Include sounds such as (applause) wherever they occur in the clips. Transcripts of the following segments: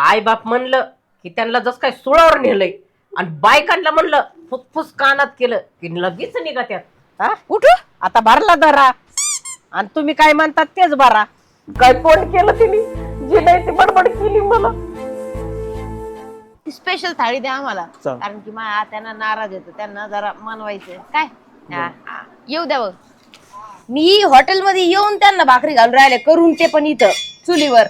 आई बाप म्हणलं की त्यांना जस काय सुळावर नेलंय. आणि बायकांना म्हणलं फुसफुस कानात केलं की लगेच निघा त्यात. हा? उठू आता भरला धरा. आणि तुम्ही काय म्हणतात तेच भरा. काय तोंड केलं तिने? जी नाही ती बडबड केली मला. स्पेशल थाळी द्या आम्हाला. कारण की माझ्या त्यांना नाराज येतो. त्यांना जरा मनवायचं काय? हा. येऊ द्या बघ. मी हॉटेलमध्ये येऊन त्यांना भाकरी घालून राहिले. करून ते पण इथं चुलीवर.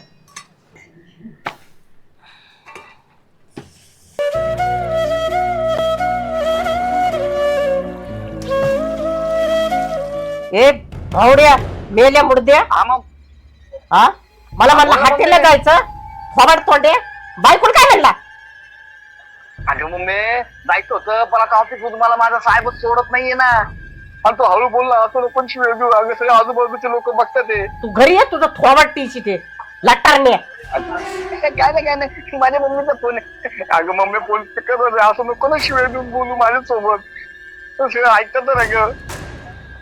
ए भावड्या मेल्या मुडद्या. हा मला म्हणलं हाटेला जायचं? थोबाड तोंडे. बायकोल काय म्हणला? अगं मम्मी जायचं होतं पण आता ऑफिस मधून मला माझा साहेबच सोडत नाहीये ना. आणि तो हळू बोलला असं लोकांची वेळ घेऊ अगं सगळे आजूबाजूचे लोक बघतात ते. तू घरी ये तुझं थोबाड टीशी ते लटारणे काय नाही काय नाही माझ्या मम्मीचा फोन आहे. अगं मम्मी फोन करत असं नको ना शिवाय घेऊन बोलू माझ्यासोबत. ऐकतात ना ग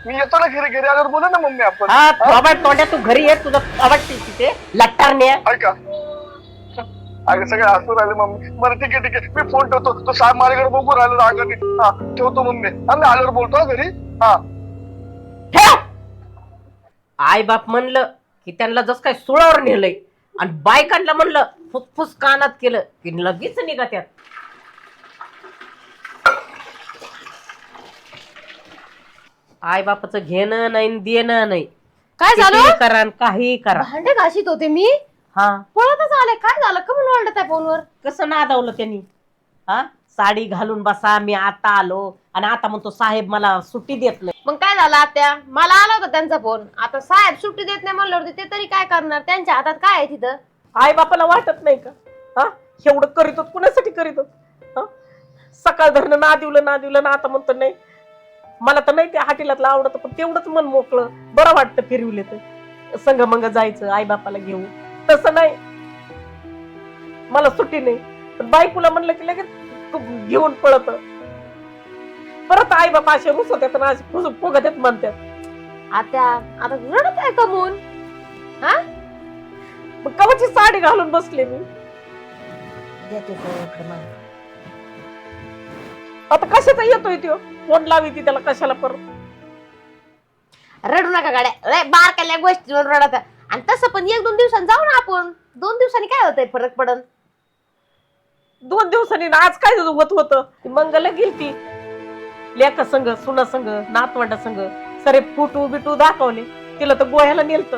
मी येतो ना घरी घरी आल्यावर बोलू ना मम्मी आपण. हा थोबाड तोंड्या तू घरी ये तुझं टीशी ते लटारणे ऐका. अगं सगळे हसू राहिले मम्मी. बरं ठीक आहे ठीक आहे. मी फोन ठेवतो. तो साहेब माझ्याकडे बघू राहिलो रागाने हा ठेवतो मम्मी. मी आल्यावर बोलतो हा घरी. हा. ठेव! आई बाप म्हणलं की त्यांना जस काय सुळावर नेलंय. आणि बायकांना म्हणलं फुसफुस कानात केलं की लगेच निघा त्यात. आई बापाचं घेणं नाही आणि देणं नाही. काय झालं? कितीही करा आणि काहीही करा. भांडे घाशीत होते मी? हा. पळतच आले. काय झालं? का म्हणून ओरडत आहे फोनवर? कसं नादावलं त्यांनी? हा? साडी घालून बसा मी आता आलो. आणि आता म्हणतो साहेब मला सुट्टी देत नाही. मग काय झालं आत्या? मला आला होता त्यांचा फोन. आता साहेब सुट्टी देत नाही म्हणलं होते ते तरी काय करणार? त्यांच्या हातात काय आहे तिथं? आई बापाला वाटत नाही का? हा? एवढं करीत होत कुणासाठी करीत होत? हा? सकाळ धरणं ना दिवलं ना दिवलं ना आता म्हणतो नाही मला तर नाही त्या हाटीलातलं आवडत पण तेवढंच मन मोकळं बरं वाटतं फिरवले तर. संग मंग जायचं आई बापाला घेऊन. तसं नाही. मला सुट्टी नाही. पण बायकोला म्हणलं की लगेच तू घेऊन पळत. परत आई बापा असे रुस होत्यात फुस- फुगत्यात म्हणतात. आत्या आता रडत आहे कमून मग कवाची साडी घालून बसले मी? देते. आता कशाचा येतोय तो फोन लावी ती त्याला कशाला परत? रडू नका गाड्या. रे बारकाल्या गोष्टीवर रडत आहे. आणि तसं पण एक दोन दिवसांनी जाऊ ना आपण. दोन दिवसांनी काय होतंय फरक पडन? दोन दिवसांनी ना आज काय होत होत? मंगल गेलती. लेका संघ सुना संघ नातवंडा संघ सरे फुटू बिटू दाखवले. तिला तर गोह्याला नेलत.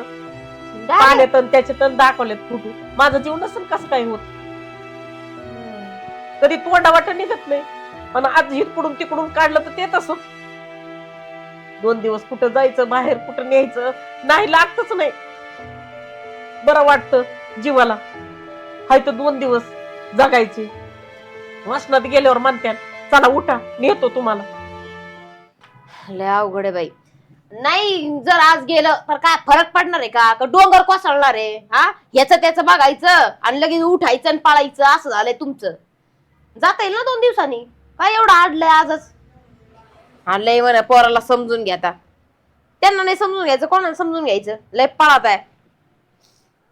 पाण्यात आणि त्याच्यात आणि दाखवलेत फुटू. माझं जीव नसेल कसं काय होत? कधी तोंडा वाट निघत नाही. पण आज इकडून तिकडून काढलं तर ते तसं. दोन दिवस कुठं जायचं बाहेर कुठं न्यायचं नाही लागतच नाही. बरं वाटतं जीवाला. हाय तर दोन दिवस जगायचे. वसनात गेल्यावर म्हणत्यात चला उठा नेतो तुम्हाला. लय अवघड आहे बाई. नाही जर आज गेलं तर काय फरक पडणार आहे का? का डोंगर कोसळणार आहे? हा? याचं त्याचं बघायचं आणि लगेच उठायचं आणि पाळायचं असं झालंय तुमचं. जाता येईल ना दोन दिवसांनी? काय एवढं आडलंय आजच. आणलंय म्हणा पोराला समजून घ्या आता. त्यांना नाही समजून घ्यायचं कोणाला समजून घ्यायचं? लय पळात आहे.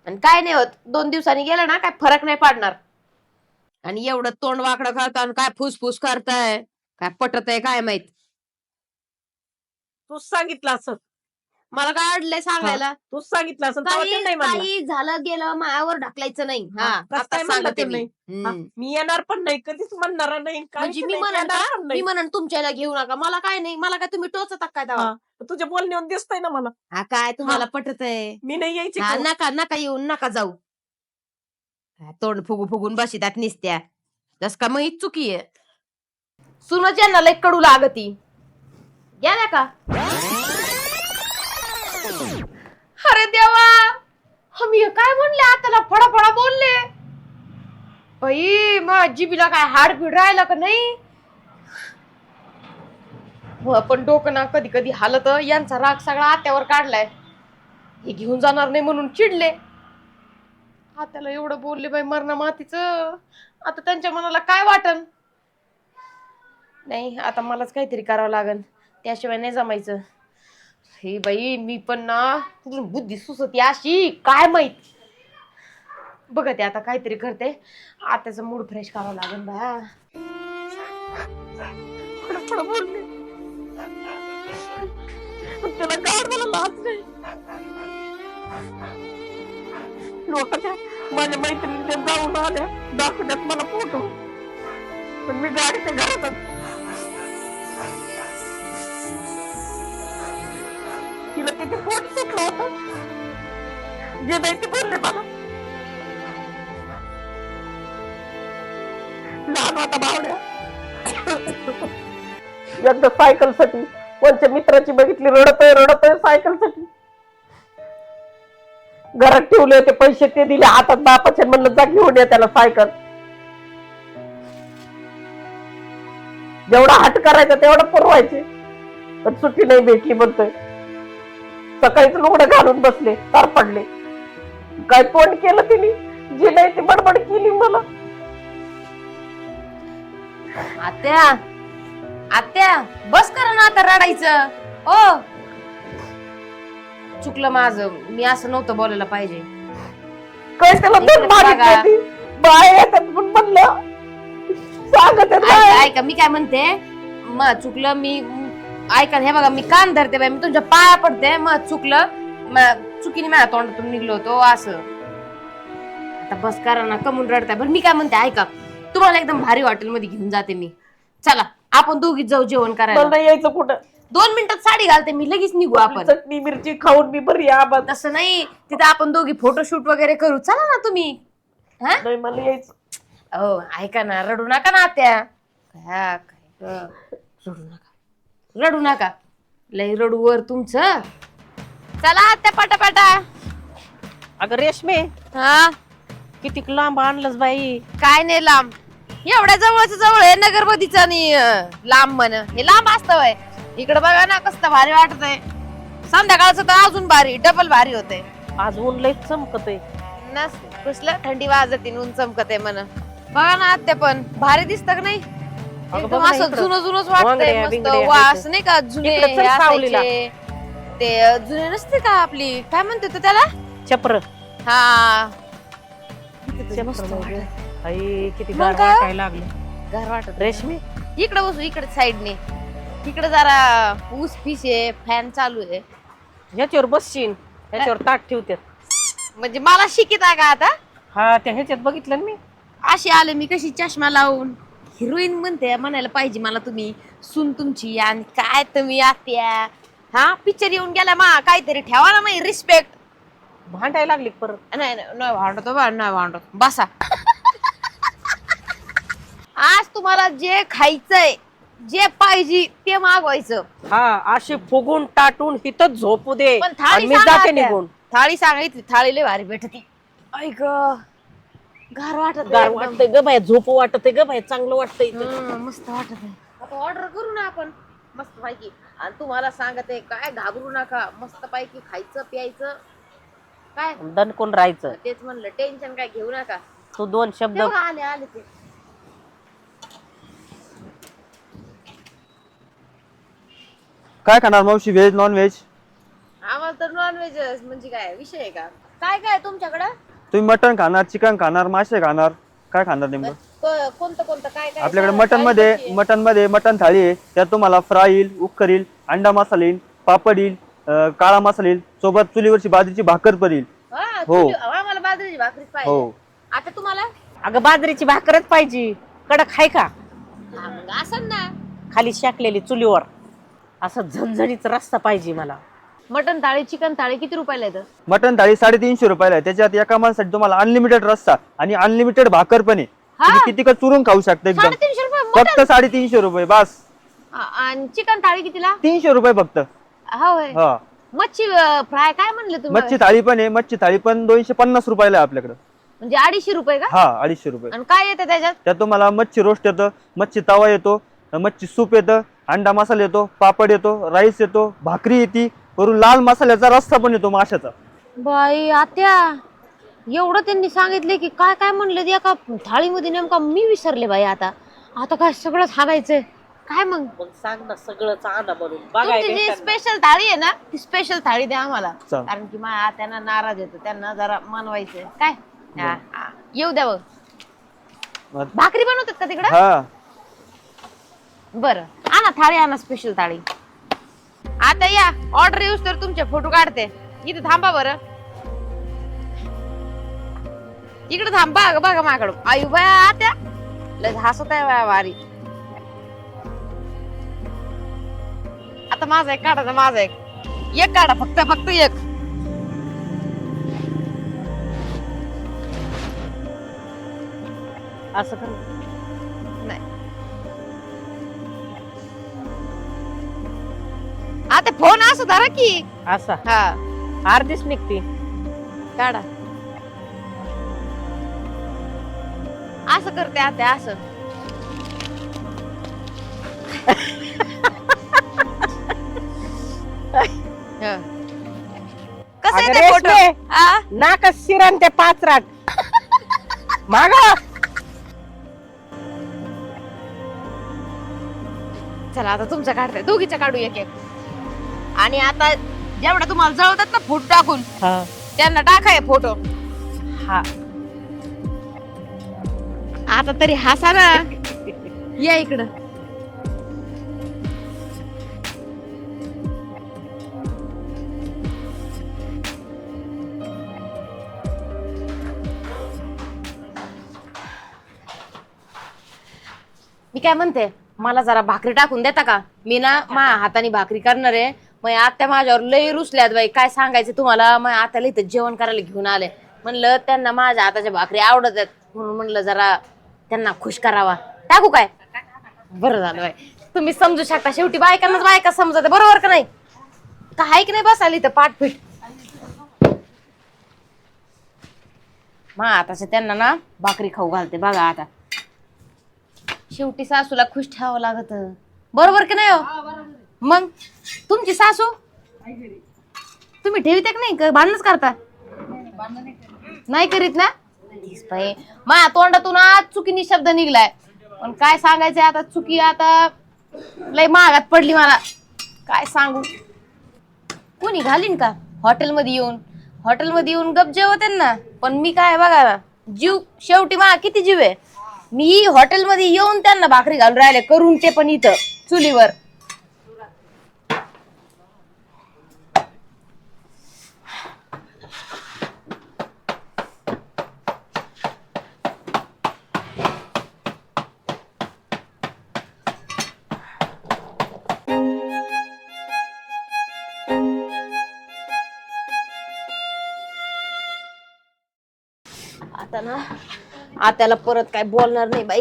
आणि काय नाही होत दोन दिवसांनी गेलं ना काय फरक नाही पडणार. आणि एवढं तोंड वाकडं करता आणि काय फुसफुस करताय काय पटत आहे काय माहीत? तूच सांगितलं असं. मला काय अडलंय सांगायला तूच सांगितलं असं काही नाही म्हणलं. काही झालं गेलं मायावर ढकलायचं नाही हा, हा कसं म्हणलं सांगते मी नाही? हा, हम्म. मी येणार पण नाही कधीच म्हणणार नाही काहीच म्हणजे मी नाही, येणार पण मी नाही. म्हणन तुमच्याला घेऊ नका मला काय नाही मला काय तुम्ही टोचता काय तेव्हा? हा. तुझ्या बोलण्यावर दिसतंय ना मला हा काय तुम्हाला पटत आहे मी नाही यायची का? नका नका येऊन नका जाऊ हा, तोंड फुगू फुगून बसितात निसत्या जस का मग चुकी आहे सुनच यांना लय कडू लागती गेल्या का अरे देवा हम हे काय म्हणले? आता फडा फडा बोलले. बाई मग जीबीला काय हाड फिड राहिलं का नाही? हो पण डोकं ना कधी कधी हालत यांचा राग सगळा आत्यावर काढलाय. हे घेऊन जाणार नाही म्हणून चिडले. आत्याला एवढं बोलले बाई मरणा मातीच. आता त्यांच्या मनाला काय वाटन? नाही आता मलाच काहीतरी करावं लागन. त्याशिवाय नाही जमायचं. हे बाई मी पण ना तुझी बुद्धी सुसती अशी. काय माहीत? बघते आता काहीतरी करते. आताचा मूड फ्रेश करावं लागेल बा. फडफड त्याला काय मला लाज नाही लोकांच्या माझ्या मैत्रिणीच्या जाऊन आल्या दाखवण्यात मला फोटो पण मी गाडीच्या घरातच पोट सुटलं होतं जे नाही बोलले मला लहान होता बावड्या एकदा सायकलसाठी कोणच्या मित्राची बघितली रडतय रडतय सायकलसाठी. घरात ठेवले होते पैसे ते दिले हातात बापाचे म्हणलं जा घेऊन या त्याला सायकल जेवढा हट करायचा तेवढा पुरवायचे. पण सुट्टी नाही भेटली म्हणतोय. सकाळीच लुगडं घालून बसले तार पडले. काय तोंड केलं तिने? जी नाही ती बडबड केली मला. आत्या आत्या बस करा ना आता रडायचं. हो. चुकलं माझं. मी असं नव्हतं बोलायला पाहिजे. काय त्याला दोन बघा. बाय येतात पण म्हणलं. सांगत ऐका बाय. ऐका मी काय म्हणते? मग चुकलं मी ऐका हे बघा मी कान धरते बाई मी तुमच्या पाया पडते मग चुकलं म- चुकीने माझ्या तोंडातून निघलो होतो असं. आता बस करा ना कमून रडताय. बरं मी काय म्हणते ऐका तुम्हाला एकदम भारी हॉटेल मध्ये घेऊन जाते मी. चला आपण दोघीच जाऊ जेवण मला करायला नाही यायचं कुठं? दोन मिनिटात साडी घालते मी लगेच निघू आपण. चटणी मिरची खाऊन मी बरी आबाद. तसं नाही तिथे आपण दोघी फोटोशूट वगैरे करू. चला ना तुम्ही. हा? नाही मला यायचं. हो ऐका ना रडू नका ना त्या काय काय? ग? रडू नका. रडू नका. लय रडू वर तुमचं. चला आत्या पटापटा. अगं रेशमे हा? किती लांब आणलंस बाई. काय नाही लांब. एवढ्या जवळच जवळ आहे नगरपतीच आणि अं, लांब म्हण. हे लांब असतं वय इकडे बघा ना कसं भारी वाटत आहे संध्याकाळचं तर अजून भारी डबल भारी होते आज ऊन लय चमकत नस कसलं थंडी वाजते ऊन चमकत आहे म्हण. बघा ना आत्या पण भारी दिसत का नाही? बघ ना असं इकडं. जुनं जुनच वाटतंय वांगड्या, मस्त बिंगड्या वास. नाही का जुने इकडं चल हे सावलीला. असायचे. ते जुने नसते का आपली काय म्हणते तो त्याला चप्र हा मस्त म्हणजे. वाटत. आई किती मग गार काय? वाटायला लागले गार वाटत रेशमी इकडे बसू इकडे साईडने इकडे जरा ऊस पीस आहे फॅन चालू आहे ह्याच्यावर बसशील ह्याच्यावर ताट ठेवतात म्हणजे मला शिकित आहे का आता हा त्या ह्याच्यात बघितलं ना मी अशी आले मी कशी चष्मा लावून हिरोईन म्हणते म्हणायला पाहिजे मला तुम्ही. सून तुमची आणि काय तुम्ही आत्या. हा? पिक्चर येऊन गेला मा काहीतरी ठेवा ना माही रिस्पेक्ट भांडायला लागली परत. नाही नाही नाही भांडतो बा नाही भांडत. बसा. आज तुम्हाला जे खायचंय जे पाहिजे ते मागवायचं. हा अशी फुगून टाटून हिथं झोपू दे. पण आणि थाळी मी सांगा जाते आत्या. निघून. थाळी सांगायची थाळी लय भारी भेटती. ऐक गार वाटत गार. वाटतंय ग बाय झोपू वाटतंय ग बाय चांगलं वाटतंय इथं. मस्त वाटत आहे. आता ऑर्डर करू ना आपण. मस्त पैकी आणि तुम्हाला सांगते काय घाबरू नका. मस्त पैकी खायचं प्यायचं. काय? दणकून राहायचं? तेच म्हणलं टेन्शन काय घेऊ नका. तू दोन शब्द ते बघा, आले आले ते. काय खाणार मावशी? व्हेज नॉन व्हेज आम्हाला तर नॉनव्हेज म्हणजे काय? विषय आहे का? काय काय तुमच्याकडं? तुम्ही मटन खाणार चिकन खाणार मासे खाणार? काय खाणार नेमकं? क- कोणतं कोणतं काय काय आपल्याकडे मटनमध्ये आहे? मटनमध्ये मटन थाळी आहे त्यात तुम्हाला फ्राय येईल उक्कर येईल अंडा मसाला येईल पापड येईल अं, काळा मसाला येईल सोबत चुलीवरची बाजरीची भाकर पण येईल. हा, हो. तुझी- आम्हाला बाजरीची भाकरीच पाहिजे. हो. आता तुम्हाला? अगं बाजरीची भाकरच पाहिजे. कडक खाय का? हा, मग असं ना. खाली शाकलेली चुलीवर. असं झणझणीच रस्ता पाहिजे मला. मटन थाळी चिकन थाळी किती रुपयाला येतं? मटन थाळी साडेतीनशे रुपयाला आहे. त्याच्यात एका माणसासाठी तुम्हाला अनलिमिटेड रस्सा आणि अनलिमिटेड भाकर पण आहे. हा? तुम्ही किती का चुरून खाऊ शकता एकदम. साडेतीनशे रुपये मटन? फक्त साडेतीनशे रुपये बस. आणि चिकन थाळी कितीला? तीनशे रुपये फक्त. हा होय. हा. मच्छी फ्राय काय म्हणले तुम्ही? मच्छी थाळी पण आहे. मच्छी थाळी पण दोनशे पन्नास रुपयाला आहे आपल्याकडे. म्हणजे अडीचशे रुपये का? हा अडीचशे रुपये. आणि काय येतं त्याच्यात? त्यात तुम्हाला मच्छी रोस्ट येतं मच्छी तवा येतो मच्छी सूप येतं अंडा मसाला येतो पापड येतो राईस येतो भाकरी येते वरून लाल मसाल्याचा रस्सा पण येतो माशाचा. बाई आत्या एवढं त्यांनी सांगितले की काय काय म्हणले एका थाळीमध्ये नेमका मी विसरले बाई आता. आता काय सगळं सांगायचंय? काय मग? मग सांग ना सगळंच आणा म्हणून. तुमची जी बघायला स्पेशल थाळी आहे ना ती स्पेशल थाळी द्या आम्हाला. कारण की मा त्यांना नाराज येतो त्यांना जरा मनवायचंय. काय? हा, हा. येऊ द्या बघ. मग- भाकरी बनवतात का तिकडं? हा. बरं. आणा थाळी आणा स्पेशल थाळी. आता या ऑर्डर येऊस तर तुमचे फोटो काढते. इथं थांबा बरं. इकडे थांबा बघा माकडं. आयु बाया आत्या. लय हसत आहे बाया वारी. आता माझा एक काढा माझा एक. एक काढा फक्त फक्त एक. असं कर. आता फोन असू धरा की. असा. हा. अर्धीच निघते. काढा. असं करते आता असं. (laughs) हं. कसं अगं येते फोटो रेशमे. हा? नाका शिरण ते पाच राट माग. चला आता तुमचं काढते. दोघीचं काढू एक एक आणि आता जेवढा तुम्हाला जळतात ना फोटो टाकून हा. त्यांना टाकाय फोटो. हा. आता तरी हसा ना. या इकडं. मी काय म्हणते मला जरा भाकरी टाकून देता का? मी ना माझ्या हाताने भाकरी करणार आहे. मग आत्या माझ्यावर लय रुसल्यात बाई. काय सांगायचं तुम्हाला? मग आत्याला इथं जेवण करायला घेऊन आले. म्हणलं त्यांना माझ्या हाताच्या भाकरी आवडत आहेत. म्हणून म्हणलं जरा त्यांना खुश करावा. टाकू काय? बरं झालं बाई. तुम्ही समजू शकता. शेवटी बायकांनाच बायका समजत बरोबर का नाही? काय की नाही बसायला इथं पाठपीठ मग आताच त्यांना ना भाकरी खाऊ घालते. बघा आता. शेवटी सासूला खुश ठेवावं लागत. बरोबर की नाही हो? मग तुमची सासू? तुम्ही ठेवित का नाही? का भांडणच करता? नाही करीत ना? तीच तोंडातून आज चुकीनी शब्द निघलाय. पण काय सांगायचंय आता? चुकी आता लय महागात पडली मला. काय सांगू? कोणी घालीन का हॉटेलमध्ये येऊन? हॉटेलमध्ये येऊन गप जेवते ना. पण मी काय बघा ना जीव शेवटी मा किती जीव आहे? मी हॉटेलमध्ये येऊन त्यांना भाकरी घालून राहिले करून ते पण इथं चुलीवर. आता ना. आत्याला परत काय बोलणार नाही बाई.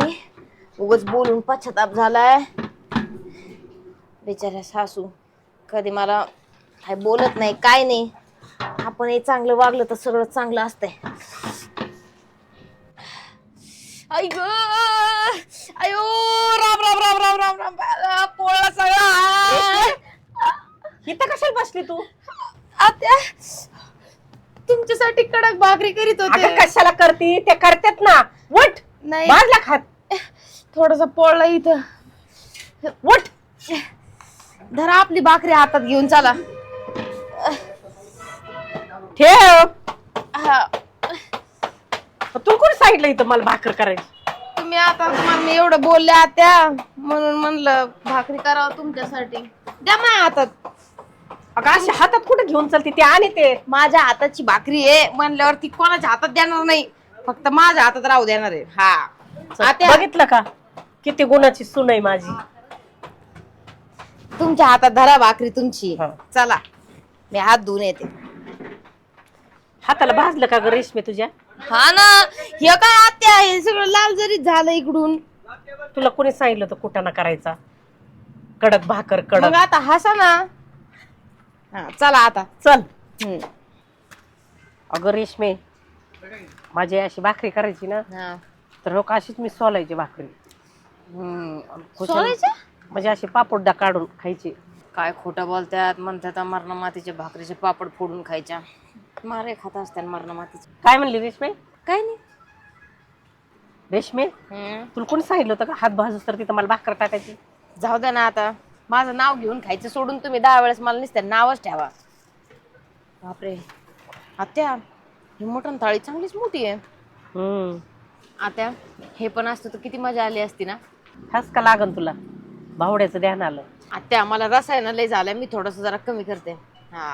उगच बोलून पश्चाताप झालाय. बिचाऱ्या सासू कधी मला काय बोलत नाही काय नाही. आपण हे चांगलं वागलं तर सगळं चांगलं असतंय. आई ग! अयो राम राम राम राम राम राम राम पोळा सगळा. इथं कशाला बसली तू? आत्या तुमच्यासाठी कडक भाकरी करीत अगं होते कशाला करती? ते करतात ना. वट. नाही. बाजला खात थोडस पोळला इथं. वट. धरा आपली भाकरी हातात घेऊन चला. ठेव. हा. तू कोण सांगितलं इथं मला भाकर करायची? तुम्ही आता तुम्हाला मी एवढं बोलल्या त्या म्हणून म्हणलं भाकरी करावं तुमच्यासाठी. द्या माझ्या हातात. अगं अशी हातात कुठे घेऊन चालते ते? आणि ते माझ्या हाताची भाकरी आहे. म्हणल्यावर ती कोणाच्या हातात देणार नाही. फक्त माझ्या हातात राहू देणार आहे. हा. आत्या बघितलं का? किती गुणाची सून आहे माझी. तुमच्या हातात धरा भाकरी तुमची. हा. चला. मी हात धुवून येते. हाताला भाजलं का ग रेशमी तुझ्या? हा ना. हे काय आत्या आहे? सगळं लाल जरी झालं इकडून. तुला कोणी सांगितलं होतं कुटाणा करायचा? कडक भाकर मग कडक आता हसा ना. हा चला आता. चल. हम्म. अगं रेशमे माझी अशी भाकरी करायची ना हा. तर हो का अशीच मी सोलायची भाकरी. हम्म, खुशाल- सोलायच्या? म्हणजे अशी पापडदा काढून खायची. काय खोटं बोलतात म्हणतात मरणा मातीचे भाकरीचे पापड फोडून खायच्या. मारे खात असतात मरणा मातीचे. काय म्हणली रेशमे? काय नाही. रेशमे हम्म. तुला कोणी सांगितलं होतं का हात भाजूस तर तिथं मला भाकर टाकायची? जाऊ द्या ना आता. माझं नाव घेऊन खायचं सोडून तुम्ही दहा वेळेस मला नुसतं नावच ठेवा. बापरे. आत्या ही मटण थाळी चांगलीच मोठी आहे. हम्म. आता हे पण असतं तर किती मजा आली असती ना? हाच का लागन तुला? भावड्याचं ध्यान आलं. आता मला रसायन लय झालंय. मी थोडस जरा कमी करते. हा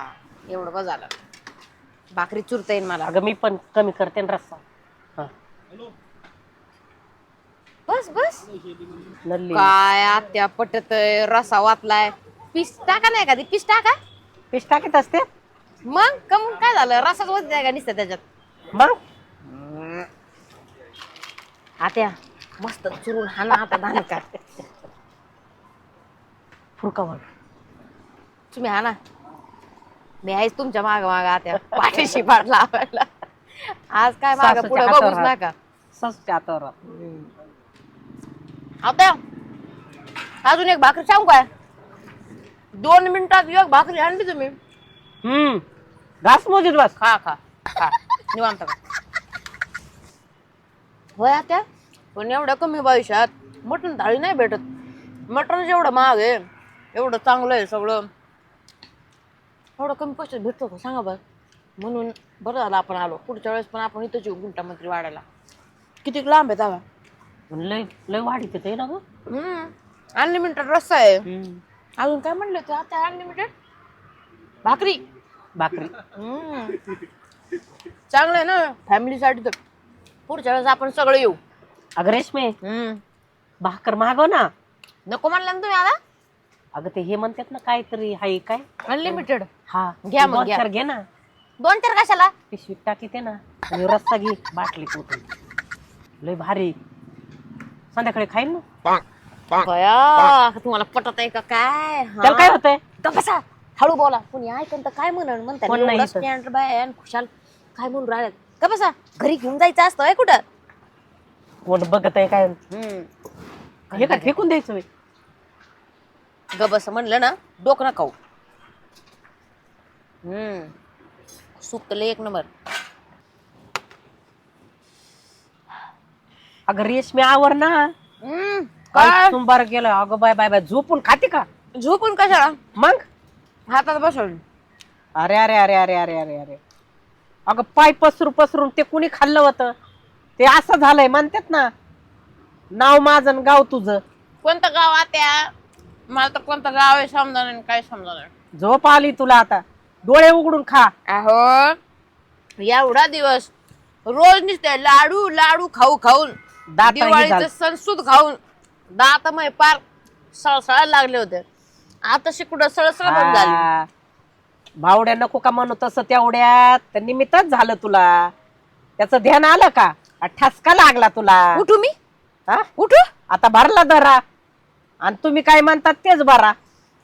एवढं बस झालं. भाकरी चुरता येईल मला. अगं मी पण कमी करते ना रस्सा. हा. बस बस. नल्ली. काय आत्या पटत रसा वाचलाय पीस टाका नाही का ती पीस टाका. पीस टाकीत असते? मग कम काय झालं? रसाच होत का नुसतं त्याच्यात? मग आत्या मस्त चुरून हाना आता धान का फुरकावर तुम्ही हाना मी आहेच तुमच्या माग माग आत्या. पाठीशी पाड लावायला. आज काय माग सासूच्या पुढे हातावर बघूच हात. नका ससच्या हातावर आता अजून एक भाकरी सांगू काय? दोन मिनिटात एक भाकरी आणली तुम्ही. हम्म. घास मोजीत बस. खा खा खा. निवांत खा होय आता पण एवढ्या कमी पैशात मटण थाळी नाही भेटत. मटण जेवढं महाग आहे एवढं चांगलं आहे सगळं. एवढं कमी पैशात भेटतो का? सांगा बरं. म्हणून बरं झालं आपण आलो. पुढच्या वेळेस पण आपण इथंच येऊ गुंटा मंत्री वाढायला. किती लांब आहे दावा लय लय वाढीत ते ना ग. अनलिमिटेड रस्ता आहे. हम्म. अजून काय म्हणले होते? आता अनलिमिटेड भाकरी. भाकरी. हम्म. चांगलं आहे ना? फॅमिलीसाठी तर पुढच्या वेळेस आपण सगळे येऊ. अगं रेशमे हम्म. भाकर मागव ना. नको म्हणलं ना तुम्ही आता? अगं ते हे म्हणतात ना काहीतरी हाय काय? अनलिमिटेड हा घ्या मग, दोन घ्या. चार घे ना. दोन चार कशाला? पिशवीत टाकी ते ना. आणि रस्ता घे बाटली कुठून लय भारी. संध्याकाळी खाईन ना तुम्हाला पटत आहे का काय? त्याला काय होतंय? बसा. हळू बोला. कोणी ऐकन तर काय म्हणन? कोण नाही म्हणतात इथं. स्टँड बाय आणि खुशाल काय म्हणून राहिल्यात का बसा. घरी घेऊन जायचं असतं होय कुठं? कोण बघत आहे काय? हम्म. हे काय फेकून द्यायचं होय? ग बस म्हणलं ना डोकं ना खाऊ. हम्म. सूप तर लय एक नंबर. अगं रेशमी आवर ना. हम्म, काय? गेलं अगं बाय बाय बाय. झोपून खाते का? झोपून कशाला? मग? हातात बसवून अरे अरे अरे अरे अरे अरे अरे. अगं पाय पसरू पसरून ते कुणी खाल्लं होतं? ते असं झालंय म्हणतात ना. नाव माझं आणि गाव तुझं. कोणतं गाव आत्या? मला तर कोणतं गाव आहे समजा नाही काय समजा नाही झोप आली तुला आता. डोळे उघडून खा. अहो एवढा दिवस रोज नुसते लाडू लाडू खाऊ खाऊन. दात दिवाळीचं सणसूद खाऊन दात मग पार सळसळायला लागले होते. आता शिकुडं सळसळ बंद झाली. भावड्या नको का म्हणू तसं तेवढ्यात? त्या निमित्तच झालं तुला. त्याचं ध्यान आलं का? आ, ठसका लागला तुला. उठू मी? हा? उठू? आता भरला धरा. आणि तुम्ही काय म्हणतात तेच भरा.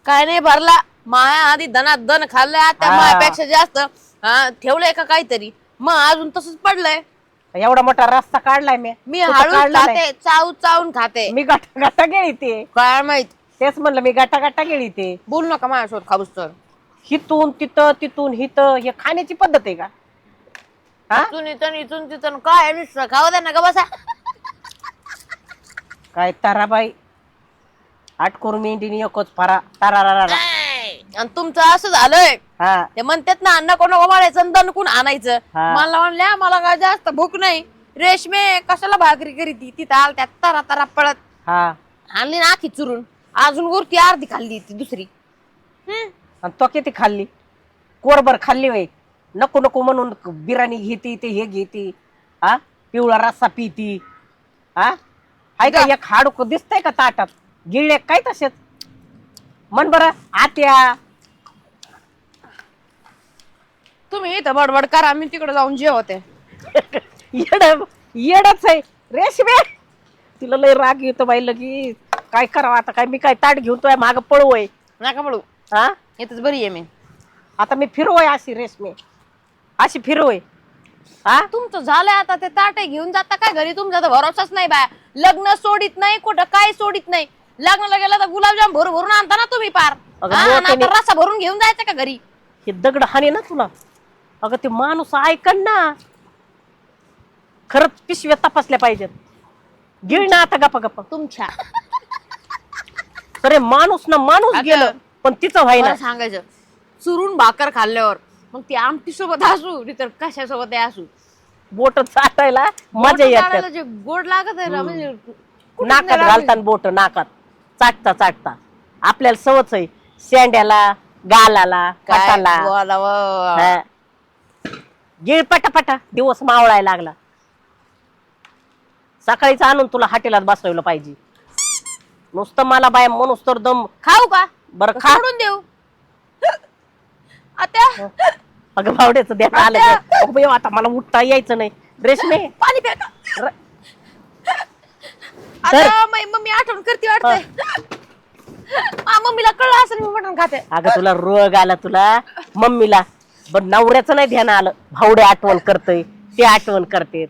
काय नाही भरला. माया आधी दनात दन खाल्लंय आता हा. मायापेक्षा जास्त हा, ठेवलंय का काहीतरी? मग अजून तसंच पडलंय. एवढा मोठा रस्ता काढलाय मी. मी तर हळू काढला नाही. खाते चावून चावून खाते. मी गाठा गाठा गेली ते. काय माहीत? तेच म्हणलं मी गाठा गाठा गेली ते. बोलू नका माझ्यासोबत खाऊस तर. हिथून तिथं तिथून हिथं हे खाण्याची पद्धत आहे का? हा? इथून इथून इथून तिथून काय नुसतं खाऊ द्या ना का बसा. काय ताराबाई? आठ करून मेंढीनी एकच फारा तारा आणि तुमचं असं झालंय. हा. ते म्हणतात ना नको नको मारायचं आणि दणकून आणायचं. हा. मला म्हणल्या मला काय जास्त भूक नाही. रेशमे कशाला भाकरी करीती? तिथं आल त्या तरा तरा पळत. हा. आणली ना आखी चुरून. अजून वरती अर्धी खाल्ली ती दुसरी. हम्म. आणि तो किती खाल्ली? कोरभर खाल्ली वय नको नको म्हणून बिर्याणी घेती ते हे घेती. हा पिवळा रस्सा पिती. हा हाय का एक हाडूक दिसतंय का ताटात? गिळले काय तसेच? म्हण बरं आत्या. तुम्ही इथं बडबड करा मी तिकडे जाऊन जेवते. येड येडच आहे. रेशमे तिला लय राग येतो बाई लगी काय करावं आता काय मी काय ताट घेऊन तो माग पळवय? नका पडू हा? इथंच बरी आहे मी. आता मी फिरवय अशी रेशमे. अशी फिरवय. हा? तुमचं झालंय आता ते ताटे घेऊन जाता काय घरी? तुमचा तर भरोसाच नाही बाय लग्न सोडित नाही कुठं काय सोडित नाही. लग्नाला गेलं तर गुलाबजाम भरून भरून आणता ना तुम्ही पार. अगं हा, मोठ्याने- रस्सा भरून घेऊन जायचं का घरी? हे दगड हाणे ना तुला. अगं ते माणूस ऐकन ना. खरंच पिशव्या तपासल्या पाहिजेत. गिळ ना आता गप्पा गप्पा. तुमच्या. अरे माणूस ना माणूस गेलं पण तिचं व्हाय ना मला सांगायचं चुरून भाकर खाल्ल्यावर मग ती आमटी सोबत असू नाही तर कशा सोबत असू. बोट चाटायला मजा येते. जे गोड लागत आहे ना म्हणजे कुठंच नाकात नाही लागली. घालताना बोट नाकात. चाटता चाटता. आपल्याला सवच आहे. शेंड्याला गालाला काय काटाला बोलावं. हा. गिळ पटापटा. दिवस मावळायला लागला. सकाळीच आणून तुला हाटेलात बसवलं पाहिजे. नुसतं मला बाय म्हणूस तर दम. खाऊ का? बरं खा. सोडून देऊ. आता अगं भावड्याचं द्या आलं आता- गं. अगं बाई, आता मला उठता यायचं नाही. रेशमे पाणी प्या का? र- आता मै मम्मी आठवण करते वाटतंय. मम्मीला कळलं असेल मी मटण खाते. अगं तुला रोग आला तुला. मम्मीला. पण नवऱ्याचं नाही ध्यान आलं. भावडे आठवण करतय. ते आठवण करते.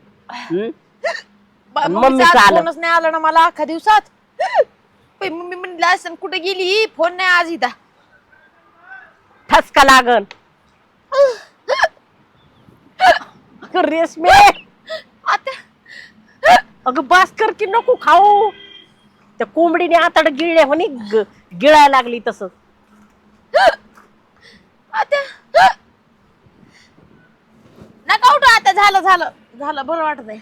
बा- मम्मीचा मम्मीचं आज आलं. फोनच नाही आला ना मला अख्खा दिवसात. बाई, मम्मी म्हणली असं कुठे गेली? फोन नाही आज इथं. ठसका लागन. (laughs) अगं रेशमे. आता अगं बास कर की नको खाऊ. त्या कोंबडीने आताड गिळल्या म्हणे ग- गिळायला लागली तस. आता नका उठू आता झालं झालं झालं बरं वाटत आहे.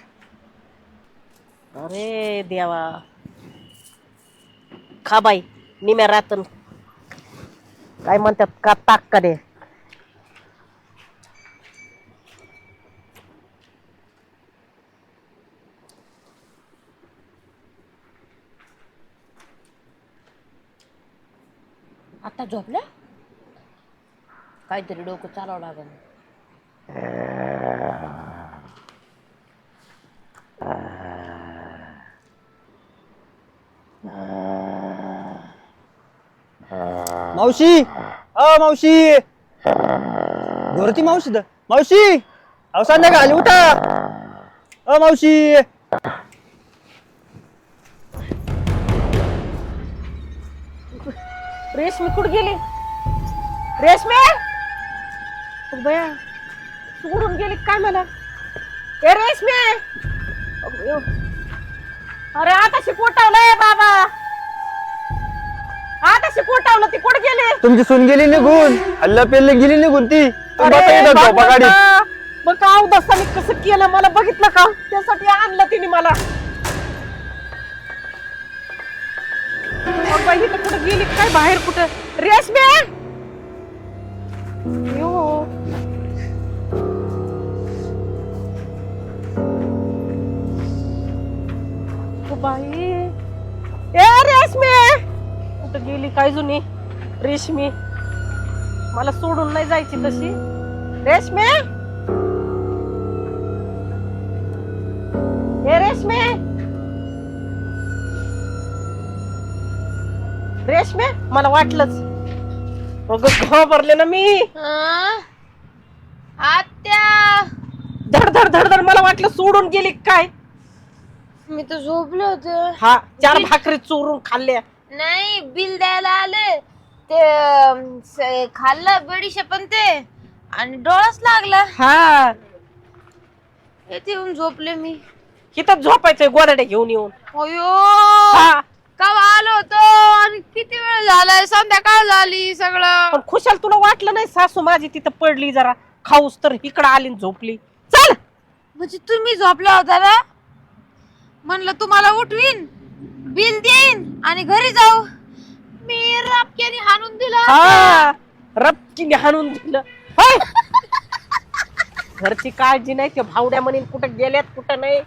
अरे देवा. खा बाई निम्या रातन. काय म्हणतात का ताक का दे? आता झोपल्या? काहीतरी डोकं चालावं लागेल. मावशी! अ मावशी! घोरती मावशी द मावशी! अहो आली उठा! अ मावशी! कुठे गेली? रेशमे? बया सोडून गेली? काय मला ए रेशमे. अरे आता शिकवटावलंय बाबा. आता शिकवटावलं ती कुठे गेली? तुमची सून गेली निघून. हल्ला पेल्ले गेली निघून ती. तुम्ही बसा अरे इथं झोपा गाडीत भगवंता, मग का अवदसाने कसं केलं? मला बघितलं का? त्यासाठी आणलं तिने मला. बाई कुठं गेली? काय बाहेर कुठं? रेशमे यो. O by. ए रेशमे. कुठं गेली काय जुनी? रेशमी. मला सोडून नाही जायची तशी. रेशमे. हे रेशमे. रेशमे मला वाटलंच. अगं घाबरले ना मी? आत्या! धड धड धड धड मला वाटलं सोडून गेली काय? मी तर झोपले होते. हा चार भाकरी चोरून खाल्ल्या. नाही बिल द्यायला आले. ते अं, स- खाल्लं बेडीशे पण ते आणि डोळाच लागला. हा. येथे येऊन झोपले मी. इथं झोपायचंय गोदाडे घेऊन येऊन. अयो हा. कवा आलो होतो आणि किती वेळ झालाय? संध्याकाळ झाली सगळं. पण खुशाल तुला वाटलं नाही सासू माझी तिथं पडली जरा? खाऊस तर इकडं आली आणि झोपली. चल! म्हणजे तुम्ही झोपला होता ना? म्हणलं तुम्हाला उठवीन बिल देईन आणि घरी जाऊ. मी रापक्याने हाणून दिला हा रपकीने हाणून दिलं. होय. घरची काळजी नाही ते भावड्या म्हणीन कुठं गेल्यात कुठं नाही.